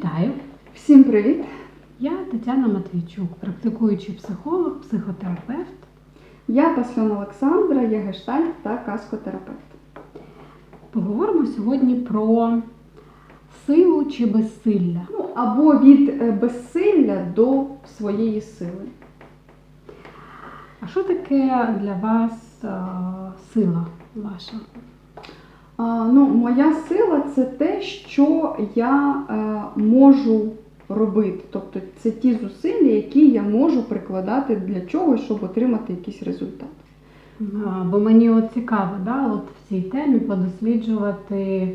Вітаю! Всім привіт! Я Тетяна Матвійчук, практикуючий психолог, психотерапевт. Я Пасльон Олександра, я гештальт та каскотерапевт. Поговоримо сьогодні про силу чи безсилля. Ну, або від е, безсилля до своєї сили. А що таке для вас е, сила ваша? Ну, моя сила це те, що я е, можу робити. Тобто це ті зусилля, які я можу прикладати для чогось, щоб отримати якийсь результат. А, Бо мені от цікаво, да, от в цій темі подосліджувати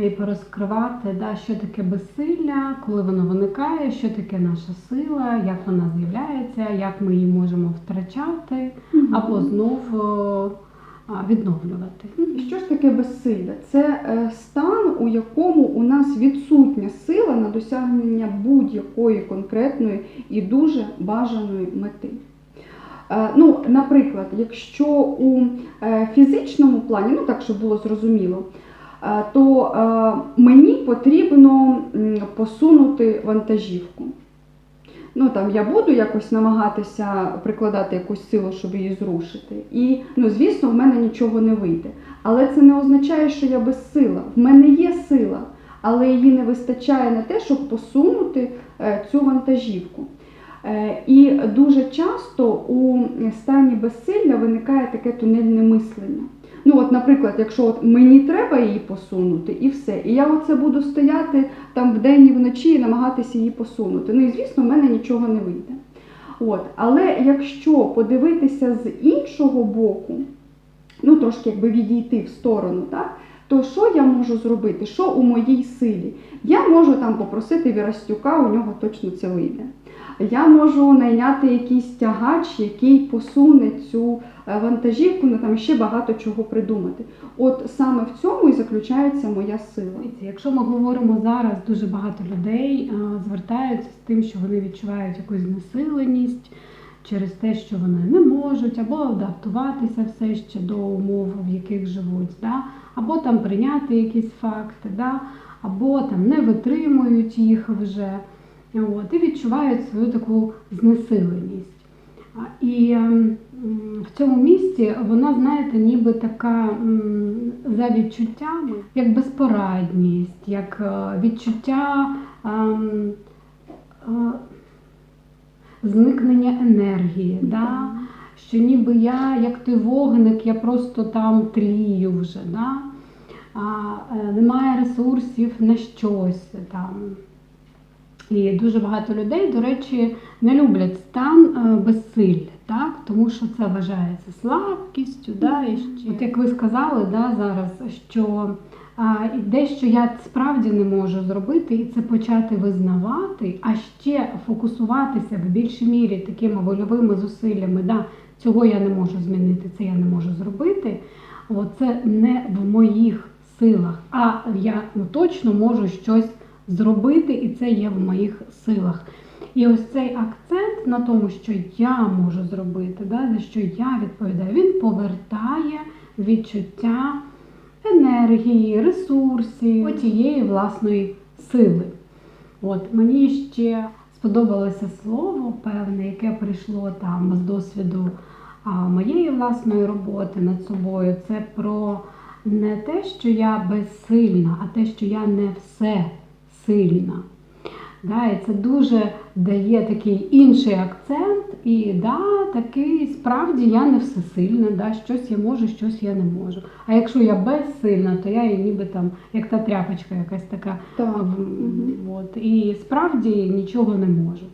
і порозкривати, да, що таке безсилля, коли воно виникає, що таке наша сила, як вона з'являється, як ми її можемо втрачати або знов а, відновлювати. І Що ж таке безсилля? Це е, стан, у якому у нас відсутня сила на досягнення будь-якої конкретної і дуже бажаної мети. Е, Ну, наприклад, якщо у е, фізичному плані, ну так, щоб було зрозуміло, то мені потрібно посунути вантажівку. Ну там я буду якось намагатися прикладати якусь силу, щоб її зрушити. І, ну, звісно, в мене нічого не вийде. Але це не означає, що я безсила. В мене є сила, але її не вистачає на те, щоб посунути е, цю вантажівку. Е, І дуже часто у стані безсилля виникає таке тунельне мислення. Ну, от, наприклад, якщо от мені треба її посунути, і все. І я оце буду стояти там вдень і вночі і намагатися її посунути. Ну і звісно, в мене нічого не вийде. От. Але якщо подивитися з іншого боку, ну трошки якби відійти в сторону, так? То що я можу зробити? Що у моїй силі? Я можу там попросити Вірастюка, у нього точно це вийде. Я можу найняти якийсь тягач, який посуне цю е, вантажівку, ну там ще багато чого придумати. От саме в цьому і заключається моя сила. Якщо ми говоримо зараз, дуже багато людей е, звертаються з тим, що вони відчувають якусь знесиленість через те, що вони не можуть, або адаптуватися все ще до умов, в яких живуть, да? або там прийняти якісь факти, да? або там не витримують їх вже. От, і відчувають свою таку знесиленість. І ем, в цьому місці вона, знаєте, ніби така за відчуттями, як безпорадність, як е, відчуття ем, е, зникнення енергії. Да? Що ніби я, як той вогник, я просто там тлію вже. Да? А, е, немає ресурсів на щось там. І дуже багато людей, до речі, не люблять стан е, безсилля, так? тому що це вважається слабкістю. Да? І ще- От як ви сказали да, зараз, що а, дещо я справді не можу зробити, і це почати визнавати, а ще фокусуватися в більшій мірі такими вольовими зусиллями. Да, цього я не можу змінити, це я не можу зробити. От, це не в моїх силах, а я ну, точно можу щось зробити, і це є в моїх силах. І ось цей акцент на тому, що я можу зробити, да, за що я відповідаю, він повертає відчуття енергії, ресурсів, тієї власної сили. От мені ще сподобалося слово певне, яке прийшло там з досвіду а, моєї власної роботи над собою. Це про не те, що я безсильна, а те, що я не все сильна. Да, і це дуже дає такий інший акцент, і да, такий справді я не всесильна, да, щось я можу, щось я не можу. А якщо я безсильна, то я і ніби там, як та тряпочка якась така. Так. От, і справді нічого не можу.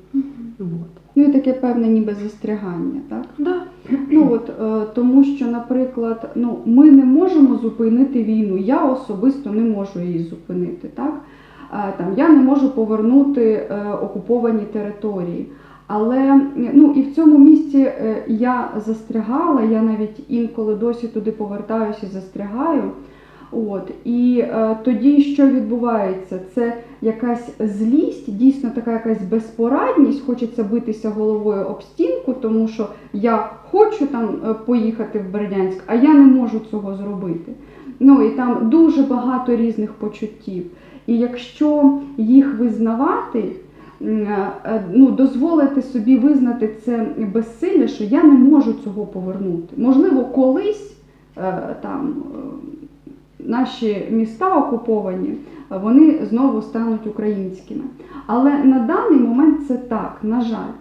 От. Ну і таке певне ніби застрягання, так? Да. Ну от е, тому, що, наприклад, ну ми не можемо зупинити війну. Я особисто не можу її зупинити. Так там я не можу повернути е, окуповані території. Але ну і в цьому місці е, я застрягала. Я навіть інколи досі туди повертаюся і застрягаю. От і е, тоді що відбувається? Це якась злість, дійсно така якась безпорадність. Хочеться битися головою об стінку, тому що я хочу там е, поїхати в Бердянськ, а я не можу цього зробити. Ну і там дуже багато різних почуттів. І якщо їх визнавати, е, ну, дозволити собі визнати це безсилля, що я не можу цього повернути. Можливо, колись е, там е, наші міста окуповані, е, вони знову стануть українськими. Але на даний момент це так, на жаль.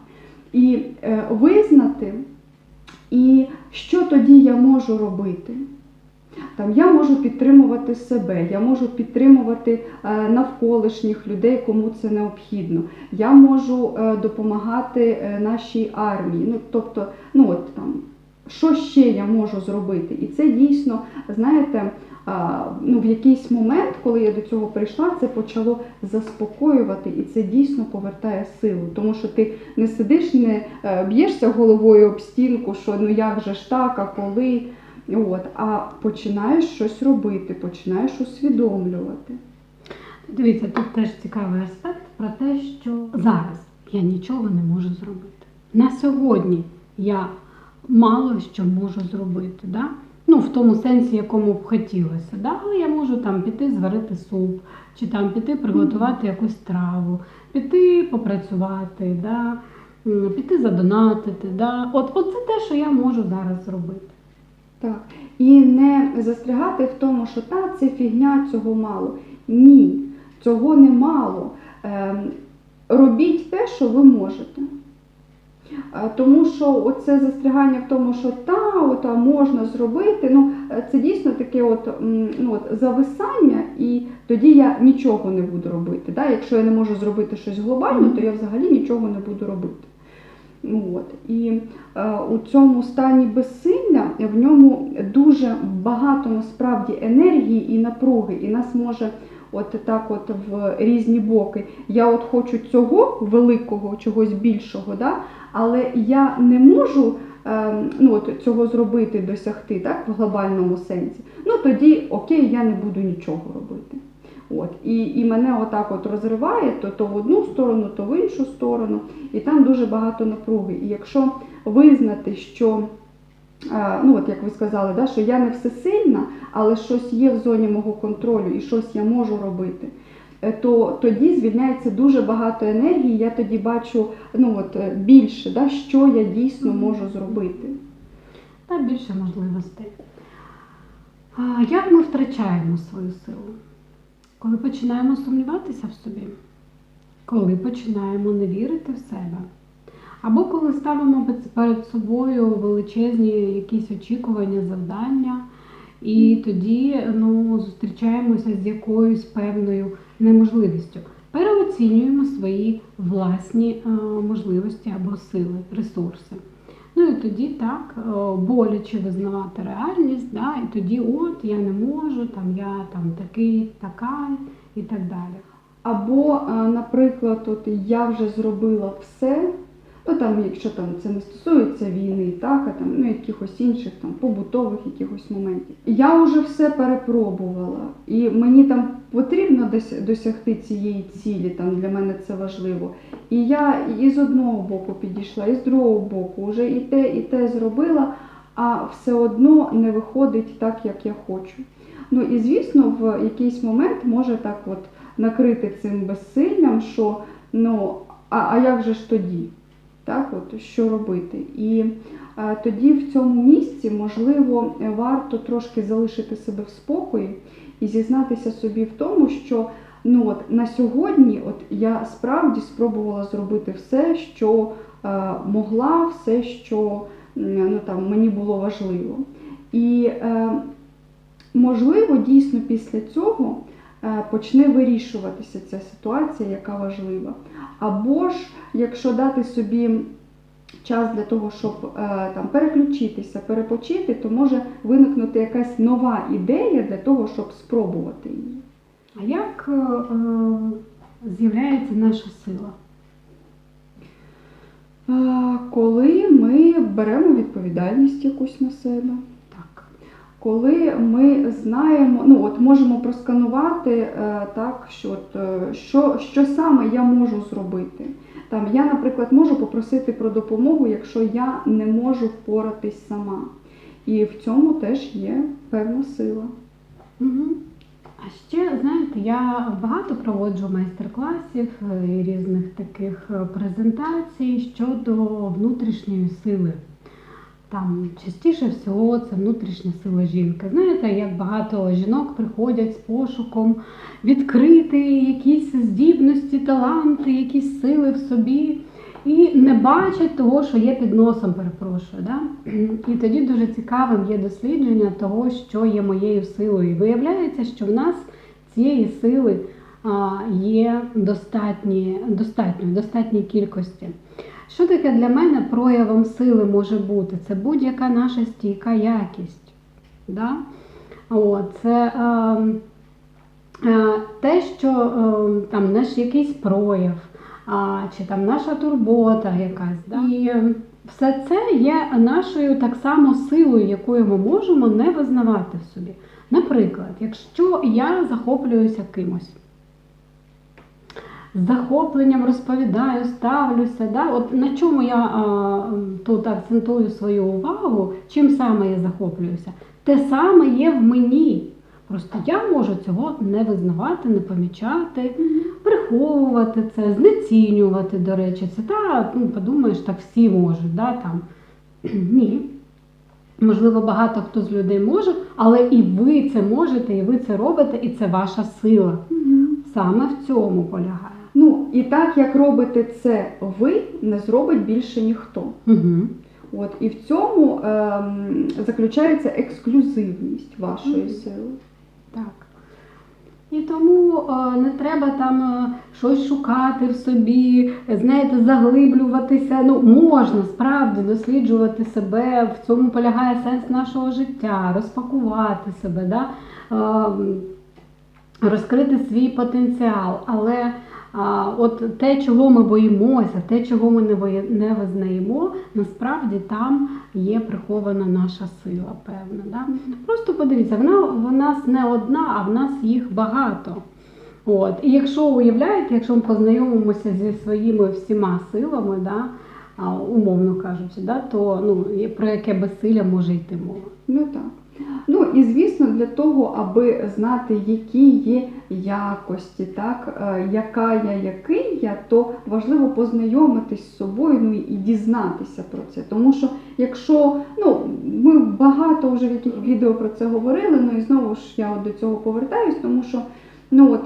І е, визнати, і що тоді я можу робити? Там я можу підтримувати себе, я можу підтримувати е, навколишніх людей, кому це необхідно. Я можу е, допомагати е, нашій армії. Ну, тобто, ну от там, що ще я можу зробити? І це дійсно, знаєте, ну, в якийсь момент, коли я до цього прийшла, це почало заспокоювати, і це дійсно повертає силу. Тому що ти не сидиш, не б'єшся головою об стінку, що ну як же ж так, а коли. От, а починаєш щось робити, починаєш усвідомлювати. Дивіться, тут теж цікавий аспект про те, що зараз я нічого не можу зробити. На сьогодні я мало що можу зробити. Да? Ну, в тому сенсі, якому б хотілося. Да? Але я можу там піти зварити суп, чи там піти приготувати якусь страву, піти попрацювати, да? піти задонатити. Да? От, от це те, що я можу зараз зробити. Так. І не застрягати в тому, що та це фігня, цього мало. Ні, цього не мало. Ем, робіть те, що ви можете. Е, Тому що оце застрягання в тому, що та, от, а можна зробити, ну е, це дійсно таке от, ну, от, зависання, і тоді я нічого не буду робити. Да? Якщо я не можу зробити щось глобально, то я взагалі нічого не буду робити. Ну, От. І е, у цьому стані безсилля в ньому дуже багато насправді енергії і напруги, і нас може от так от в різні боки. Я от хочу цього великого, чогось більшого, да? але я не можу е, ну, от цього зробити, досягти так, в глобальному сенсі. Ну тоді окей, я не буду нічого робити. От. І, і мене отак от розриває то, то в одну сторону, то в іншу сторону, і там дуже багато напруги. І якщо визнати, що, е, ну от як ви сказали, да, що я не всесильна, але щось є в зоні мого контролю і щось я можу робити, е, то тоді звільняється дуже багато енергії, я тоді бачу ну, от, е, більше, да, що я дійсно можу зробити. та більше можливостей. Як ми втрачаємо свою силу? Коли починаємо сумніватися в собі, коли починаємо не вірити в себе, або коли ставимо перед собою величезні якісь очікування, завдання, і тоді ну, зустрічаємося з якоюсь певною неможливістю. Переоцінюємо свої власні е, можливості або сили, ресурси. Ну і тоді так е, боляче визнавати реальність, да, і тоді от я не можу, там я там такий, така і так далі. Або, е, наприклад, от я вже зробила все, ну там, якщо там це не стосується війни, так, а там ну, якихось інших там побутових якихось моментів. Я вже все перепробувала, і мені там потрібно досягти цієї цілі, там для мене це важливо. І я і з одного боку підійшла, і з другого боку вже і те, і те зробила, а все одно не виходить так, як я хочу. Ну і звісно, в якийсь момент може так от накрити цим безсиллям, що ну, а, а як же ж тоді? Так, от, що робити? І а, тоді в цьому місці, можливо, варто трошки залишити себе в спокої і зізнатися собі в тому, що ну, от, на сьогодні от, я справді спробувала зробити все, що е, могла, все, що ну, там, мені було важливо. І е, можливо, дійсно після цього е, почне вирішуватися ця ситуація, яка важлива. Або ж, якщо дати собі час для того, щоб е, там переключитися, перепочити, то може виникнути якась нова ідея для того, щоб спробувати її. А як е, е, з'являється наша сила? Е, Коли ми беремо відповідальність якусь на себе. Коли ми знаємо, ну от можемо просканувати е, так, що, от, е, що, що саме я можу зробити. Там я, наприклад, можу попросити про допомогу, якщо я не можу впоратись сама. І в цьому теж є певна сила. Угу. А Ще знаєте, я багато проводжу майстер-класів е, і різних таких презентацій щодо внутрішньої сили. Там частіше всього це внутрішня сила жінки. Знаєте, як багато жінок приходять з пошуком відкрити якісь здібності, таланти, якісь сили в собі. І не бачать того, що є під носом, перепрошую. Да? І тоді дуже цікавим є дослідження того, що є моєю силою. І виявляється, що в нас цієї сили є достатні, достатньо, в кількості. Що таке для мене проявом сили може бути? Це будь-яка наша стійка якість. Да? О, це е, е, те, що е, там наш якийсь прояв, а, чи там наша турбота якась. Да? І е, все це є нашою так само силою, якою ми можемо не визнавати в собі. Наприклад, якщо я захоплююся кимось, з захопленням розповідаю, ставлюся, да? от на чому я а, тут акцентую свою увагу, чим саме я захоплююся, те саме є в мені. Просто я можу цього не визнавати, не помічати, приховувати це, знецінювати, до речі. Це та, ну, подумаєш, так всі можуть, да, там. Ні. Можливо, багато хто з людей може, але і ви це можете, і ви це робите, і це ваша сила. Саме в цьому полягає. Ну і так як робите це ви, не зробить більше ніхто. Угу. От і в цьому ем, заключається ексклюзивність вашої Мгм. сили. Так. І тому е, не треба там е, щось шукати в собі, знаєте, заглиблюватися. Ну, можна справді досліджувати себе, в цьому полягає сенс нашого життя, розпакувати себе, да? е, розкрити свій потенціал. Але от те, чого ми боїмося, те, чого ми не, визнаємо, насправді там є прихована наша сила, певна. Да? Просто подивіться, вона в нас не одна, а в нас їх багато. От. І якщо уявляєте, якщо ми познайомимося зі своїми всіма силами, да, умовно кажучи, да, то ну, про яке безсилля може йти мова. Ну так. Ну і звісно, для того, аби знати, які є якості, так, е, яка я, який я, то важливо познайомитись з собою ну, і дізнатися про це. Тому що якщо ну, ми багато вже в яких відео про це говорили, ну і знову ж я от до цього повертаюсь, тому що ну от,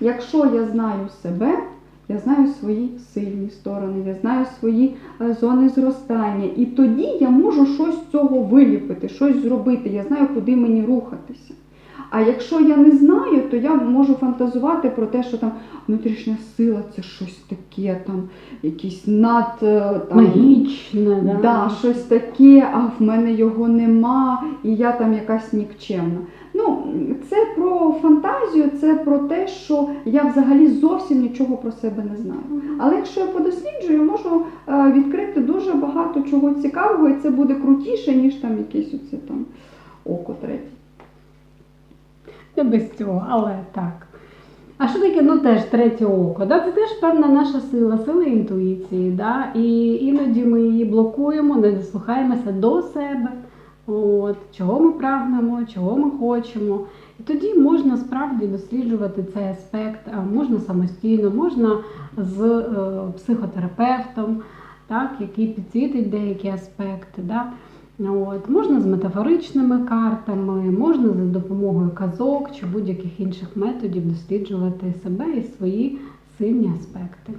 якщо я знаю себе, я знаю свої сильні сторони, я знаю свої е, зони зростання. І тоді я можу щось з цього виліпити, щось зробити. Я знаю, куди мені рухатися. А якщо я не знаю, то я можу фантазувати про те, що там внутрішня сила це щось таке, там якісь над е, там, Магічне, да? Да, щось таке, а в мене його нема, і я там якась нікчемна. Ну, це про фантазію, це про те, що я взагалі зовсім нічого про себе не знаю. Але якщо я подосліджую, можу е, відкрити дуже багато чого цікавого, і це буде крутіше, ніж там якесь оце там око третє. Не без цього, але так. А що таке, ну теж третє око? Да? Це теж певна наша сила, сила інтуїції. Да? І іноді ми її блокуємо, не дослухаємося до себе, от, чого ми прагнемо, чого ми хочемо. І тоді можна справді досліджувати цей аспект, можна самостійно, можна з е, психотерапевтом, так, який підсвітить деякі аспекти. Да? От, можна з метафоричними картами, можна за допомогою казок чи будь-яких інших методів досліджувати себе і свої сильні аспекти.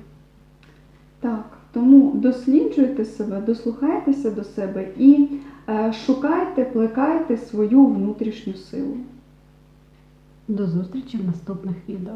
Так, тому досліджуйте себе, дослухайтеся до себе і шукайте, плекайте свою внутрішню силу. До зустрічі в наступних відео.